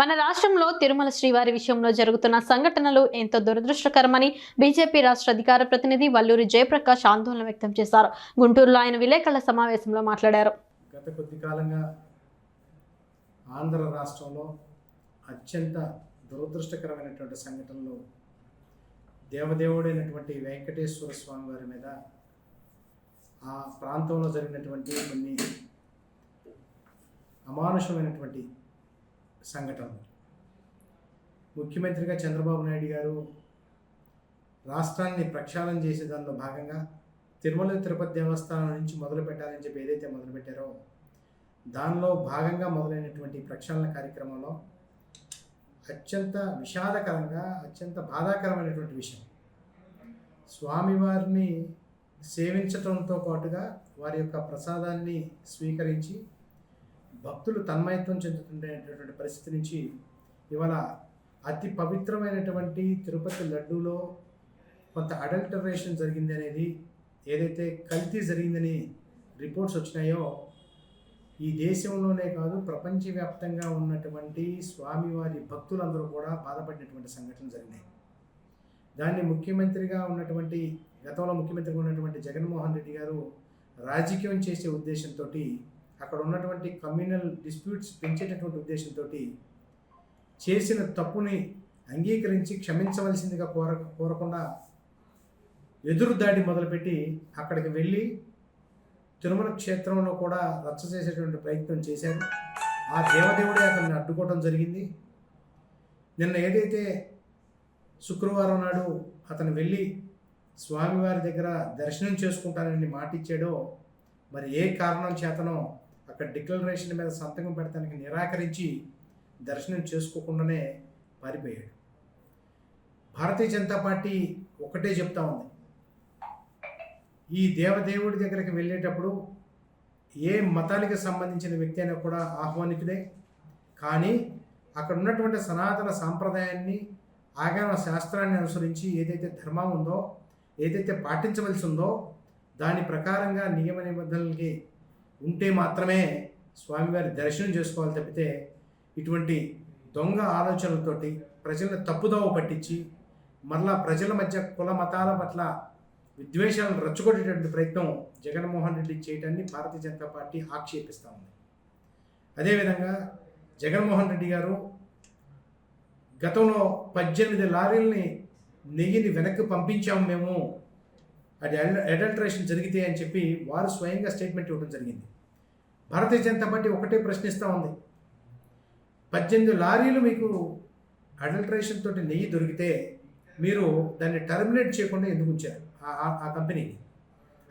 మన రాష్ట్రంలో తిరుమల శ్రీవారి విషయంలో జరుగుతున్న సంఘటనలు ఎంతో దురదృష్టకరమని బీజేపీ రాష్ట్ర అధికార ప్రతినిధి వల్లూరి జయప్రకాష్ ఆందోళన వ్యక్తం చేశారు. గుంటూరులో ఆయన విలేకరుల సమావేశంలో మాట్లాడారు. గత కొద్ది కాలంగా ఆంధ్ర రాష్ట్రంలో అత్యంత దురదృష్టకరమైనటువంటి సంఘటనలు దేవదేవుడైనటువంటి వెంకటేశ్వర స్వామి వారి మీద ఆ ప్రాంతంలో జరిగినటువంటి కొన్ని అమానుషమైనటువంటి సంఘటనలు ముఖ్యమంత్రిగా చంద్రబాబు నాయుడు గారు రాష్ట్రాన్ని ప్రక్షాళన చేసే దానిలో భాగంగా తిరుమల తిరుపతి దేవస్థానం నుంచి మొదలు పెట్టాలని చెప్పి ఏదైతే మొదలుపెట్టారో దానిలో భాగంగా మొదలైనటువంటి ప్రక్షాళన కార్యక్రమంలో అత్యంత విషాదకరంగా అత్యంత బాధాకరమైనటువంటి విషయం. స్వామివారిని సేవించటంతో పాటుగా వారి యొక్క ప్రసాదాన్ని స్వీకరించి భక్తులు తన్మయత్వం చెందుతుండేటటువంటి పరిస్థితి నుంచి ఇవాళ అతి పవిత్రమైనటువంటి తిరుపతి లడ్డూలో కొంత అడల్టరేషన్ జరిగింది అనేది ఏదైతే కల్తీ జరిగిందని రిపోర్ట్స్ వచ్చినాయో ఈ దేశంలోనే కాదు ప్రపంచవ్యాప్తంగా ఉన్నటువంటి స్వామివారి భక్తులందరూ కూడా బాధపడినటువంటి సంఘటనలు జరిగినాయి. దాన్ని ముఖ్యమంత్రిగా ఉన్నటువంటి గతంలో ముఖ్యమంత్రిగా ఉన్నటువంటి జగన్మోహన్ రెడ్డి గారు రాజకీయం చేసే ఉద్దేశంతో అక్కడ ఉన్నటువంటి కమ్యూనల్ డిస్ప్యూట్స్ పెంచేటటువంటి ఉద్దేశంతో చేసిన తప్పుని అంగీకరించి క్షమించవలసిందిగా కోర కోరకుండా ఎదురు దాడి మొదలుపెట్టి అక్కడికి వెళ్ళి తిరుమల క్షేత్రంలో కూడా రచ్చ చేసేటువంటి ప్రయత్నం చేశారు. ఆ దేవదేవుడే అతన్ని అడ్డుకోవడం జరిగింది. నిన్న ఏదైతే శుక్రవారం నాడు అతను వెళ్ళి స్వామివారి దగ్గర దర్శనం చేసుకుంటానని మాటిచ్చాడో మరి ఏ కారణం చేతనో అక్కడ డిక్లరేషన్ మీద సంతకం పెడతానికి నిరాకరించి దర్శనం చేసుకోకుండానే పారిపోయాడు. భారతీయ జనతా పార్టీ ఒకటే చెప్తా ఉంది. ఈ దేవదేవుడి దగ్గరికి వెళ్ళేటప్పుడు ఏ మతానికి సంబంధించిన వ్యక్తి అయినా కూడా ఆహ్వానితుడే. కానీ అక్కడ ఉన్నటువంటి సనాతన సాంప్రదాయాన్ని ఆగమ శాస్త్రాన్ని అనుసరించి ఏదైతే ధర్మం ఉందో ఏదైతే పాటించవలసి ఉందో దాని ప్రకారంగా నియమ నిబంధనలకి ఉంటే మాత్రమే స్వామివారి దర్శనం చేసుకోవాలి తప్పితే ఇటువంటి దొంగ ఆలోచనలతోటి ప్రజలను తప్పుదోవ పట్టించి మరలా ప్రజల మధ్య కుల మతాల పట్ల విద్వేషాలను రచ్చగొట్టేటువంటి ప్రయత్నం జగన్మోహన్ రెడ్డి చేయడాన్ని భారతీయ జనతా పార్టీ ఆక్షేపిస్తూ ఉంది. అదేవిధంగా జగన్మోహన్ రెడ్డి గారు గతంలో పద్దెనిమిది లారీలని నెయ్యిని వెనక్కి పంపించాము మేము అది అడల్టరేషన్ జరిగితే అని చెప్పి వారు స్వయంగా స్టేట్మెంట్ ఇవ్వడం జరిగింది. భారతీయ జనతా పార్టీ ఒకటే ప్రశ్నిస్తూ ఉంది. పద్దెనిమిది లారీలు మీకు అడల్టరేషన్ తోటి నెయ్యి దొరికితే మీరు దాన్ని టర్మినేట్ చేయకుండా ఎందుకు ఉంచారు? ఆ- ఆ- కంపెనీని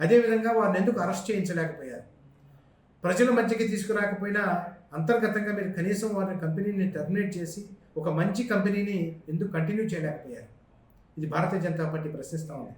అదేవిధంగా వారిని ఎందుకు అరెస్ట్ చేయించలేకపోయారు? ప్రజల మధ్యకి తీసుకురాకపోయినా అంతర్గతంగా మీరు కనీసం వారి కంపెనీని టర్మినేట్ చేసి ఒక మంచి కంపెనీని ఎందుకు కంటిన్యూ చేయలేకపోయారు? ఇది భారతీయ జనతా పార్టీ ప్రశ్నిస్తూ ఉంది.